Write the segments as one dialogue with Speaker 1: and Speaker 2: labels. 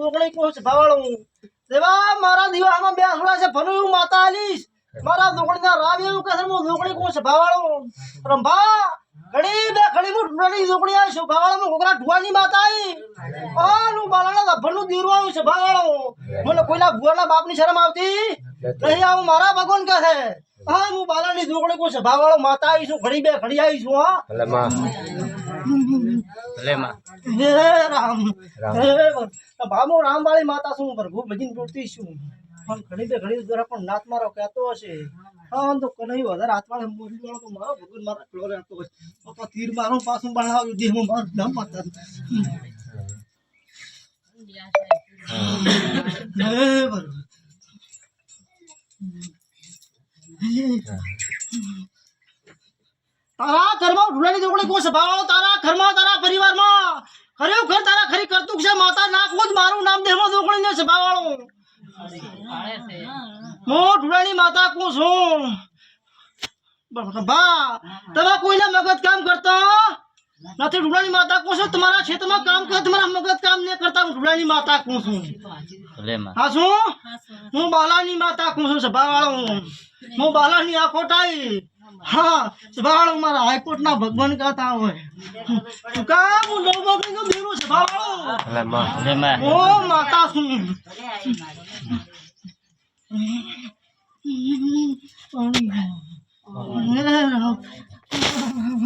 Speaker 1: દુગણી કોણ સ્વભાવવાળો દેવા મારા દીવામાં બે આસુડા છે, ભલું એવું માતા આલીશ. મારા દુગણીના રામ એવું કહે છે, હું દુગણી કોણ સ્વભાવવાળો રંભા ઘડી બે ઘડી હું ઢૂંઢાની દુગણી આવી સ્વભાવવાળામાં કોકરા ઢુવાની માતા આવી. આનું બાલાના લભણનું દીરું આવ્યું સ્વભાવવાળો મને કોઈના ભુવાના બાપની શરમ આવતી? નહીં, આવું મારા ભગવાન કહે છે. હા હું બાલાની દુગણી કોણ સ્વભાવવાળો માતા આવીશું ઘડી બે ઘડી આવીશું હા.
Speaker 2: ભલે માં. ભલે માં.
Speaker 1: હે રામ.
Speaker 2: રામ.
Speaker 1: હે બાબુ રામવાળી માતા છું પ્રભુ ભજન જોડતી છું પણ ઘણી બે ઘણી દ્વારા પણ નાથ મારો કહેતો હશે. હા તો કનઈ વધારે હાથવાળે મોરી વાળો તો મારો ભગવાન મારા પેલો રહેતો હશે પપ્પા તીર મારું પાછું બનાવ્યું દેહમાં મારું નામ માતા હે બરોબર તારા ઘરમાં ઢુલાની દોકડી કોઈ સ્વભાવ તારા ઘરમાં, તારા પરિવારમાં? ખરેખર ઘર તારા ખરી કરતું છે, માતા નાખવું જ મારું નામ દેહમાં દોકડી ને સ્વભાવ વાળું હું ઢુલાની માતા કું છું. બા. તમે કોઈના મગજ કામ કરતા? નથી રૂડાની માતા કોણ છો? તમારા ક્ષેત્રમાં કામ કરે તમારા મગજ કામ નહીં કરતા હું રૂડાની માતા કોણ છું? હા શું? હું બાલાની માતા કોણ છું સભાવાળો હું? બાલાની આખોટાઈ હા સભાવાળો મારા હાઈકોર્ટના ભગવાન કહેતા હોય. તું કામ હું નવમગનનો દેરો સભાવાળો. ઓ માતા છું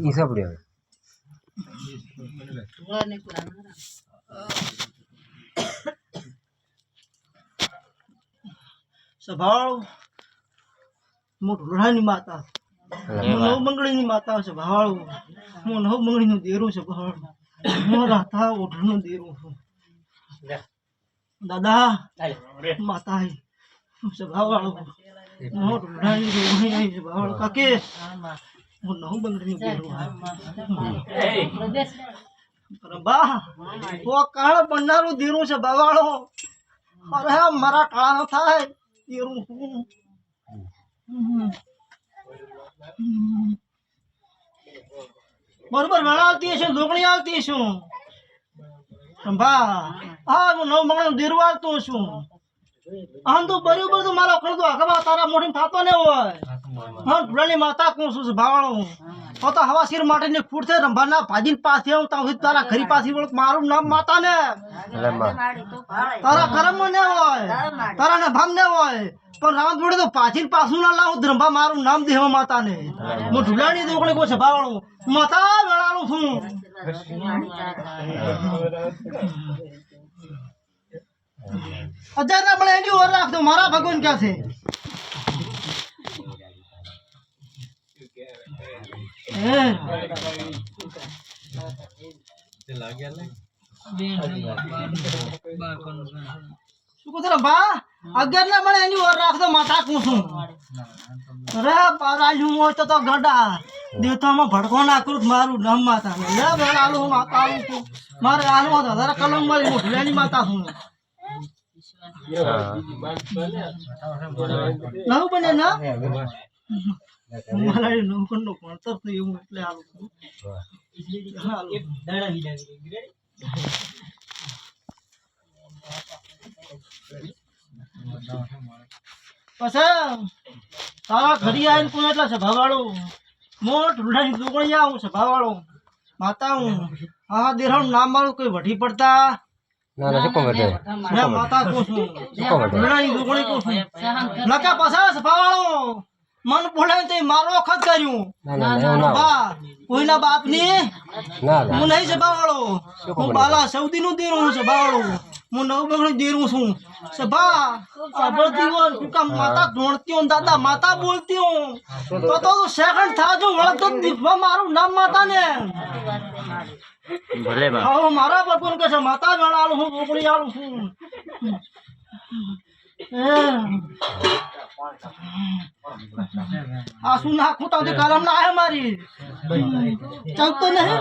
Speaker 2: ઈ સાંભળ્યો
Speaker 1: સભાવાળો હું ઢોળાની માતા
Speaker 2: ભલે
Speaker 1: હું
Speaker 2: માં
Speaker 1: નવ બંગડીની માતા છે ભાવાળું હું નવ બંગડીનું દેરું છે હું રાધા ઓઢણનું દેરું છું. દાદા માતા ભાવાળું હું છે. ભાવાળું કાકે હું નવ બંગડીનું દેરું બા ઓ કાળ બનનારું દેરું છે ભાવાળો અરે મારા ટાળા થાય દેરું હું. બરોબર, વેળા આવતી હશે લોકણી આવતી છું હું નવ મંગળ દેરું આવતું છું આમ તો બરોબર તો મારો ખર્ચો હકવા તારા મોઢી થતો ને હોય. હા ઢુલાની માતા કોણ છું? હું તો તો હવા શીર માટે ને ફૂટ છે રંભાના ભાજીન પાસે આવું તાઉથી તારા ઘરી પાસે બોલ મારું નામ માતા ને તારા કરમ ને હોય. તારા ને ભામ ને હોય. પણ રામ જોડે તો પાછી પાછું ના લાવું ધ્રંભા મારું નામ દેવા માતા ને હું ઢુલાની દોકડી કોઈ સભાવાળું માતા વેળાનું છું. હજાર ના મળે એની ઓર રાખજો મારા ભગવાન ક્યાં છે હે. શું કહો છો રંભા અગિયાર ના મળે એની ઓર રાખજો માતા કું છું અરે પારાજુ હોય તો તો ગડા દેવતામાં ભડકો નાખું તો મારું નામ માતા હું. મારે આલુ હતો કલમ મળી હું માતા છું નવું બને ના? પછી તારા ઘરી આવીને કોઈ એટલા સભાવાળું? મોટ રૂડાની દુગણી આવું સભાવાળું. માતા હું હા દેરાનું નામ મારું કોઈ વઢી પડતા?
Speaker 2: ના
Speaker 1: માતા કહું છું? રૂડાની દુગણી કહું છું? નકા પાછા સભાવાળો? મન બોલાય તે મારો વખત કર્યું. બા કોઈના બાપની?
Speaker 2: ના
Speaker 1: હું નહીં સભાવાળો. હું બાલા સૌદી નું દેરું હું સભાવાળો. હું નવ બગડી દેરું છું. સભા સાંભળતી હોય તું કામ માતા ધોણતી હોય દાદા માતા બોલતી હું તો તો સેકન્ડ થાજો વળતો દીપમાં મારું નામ માતા ને
Speaker 2: ભલે બા.
Speaker 1: હા મારા ભગવાન કહે માતા ગણાલું હું બોકડી આલું છું. આ શું નાખું તો કલમ ના હે મારી? ચાલતો નહીં?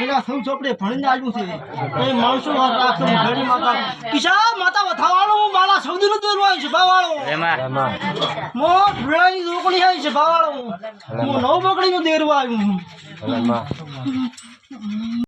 Speaker 1: પેલા સૌ ચોપડે ભણીને આવ્યું છે. એ માણસો રાખે ઘડી માતા કિશા, માતા વથાવાળો હું મારા સૌદી નું દેરું આવી છે, બાવાળો. મો ભેળાની રોકડી આવી છે, બાવાળો. હું નવ બકડી નું દેરું આવ્યું
Speaker 2: એમાં